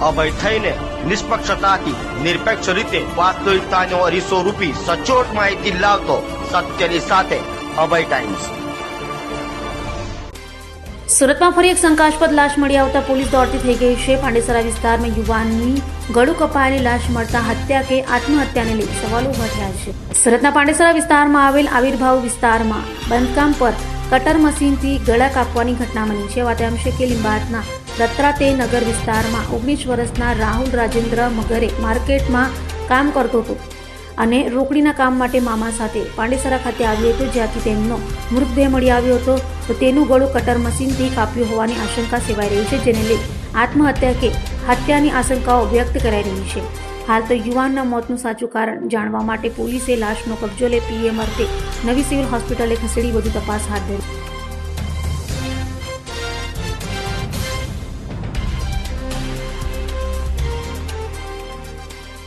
અભય થઈને નિષ્પક્ષતાથી, નિરપેક્ષ રીતે વાસ્તવિકતાનો અરીસો રૂપી સચોટ માહિતી લાવતો સત્યની સાથે અભય ટાઈમ્સ સુરતમાં ફરી એક શંકાસ્પદ લાશ મળી આવતા પોલીસ દોડતી થઈ ગઈ છે. પાંડેસરા વિસ્તારમાં યુવાનની ગળું કપાયેલી લાશ મળતા હત્યા કે આત્મહત્યાને લઈ સવાલો ઊભા છે. સુરતના પાંડેસરા વિસ્તારમાં આવેલ આવિર્ભાવ વિસ્તારમાં બાંધકામ પર કટર મશીનથી ગળા કાપવાની ઘટના બની છે. વાત એમ કે લીંબાતના દત્રાતેય નગર વિસ્તારમાં ઓગણીસ વર્ષના રાહુલ રાજેન્દ્ર મગરે માર્કેટમાં કામ કરતો હતો અને રોકડીના કામ માટે મામા સાથે પાંડેસરા ખાતે આવ્યો હતો, જ્યાંથી તેમનો મૃતદેહ મળી આવ્યો હતો. તો તેનું ગળું કટર મશીનથી કાપ્યું હોવાની આશંકા સેવાઈ રહી છે, જેને લઈ આત્મહત્યા કે હત્યાની આશંકાઓ વ્યક્ત કરાઈ રહી છે. હાલ તો યુવાનના મોતનું સાચું કારણ જાણવા માટે પોલીસે લાશનો કબજો લે, પીએમ અર્થે નવી સિવિલ હોસ્પિટલે ખસેડી વધુ તપાસ હાથ ધરી.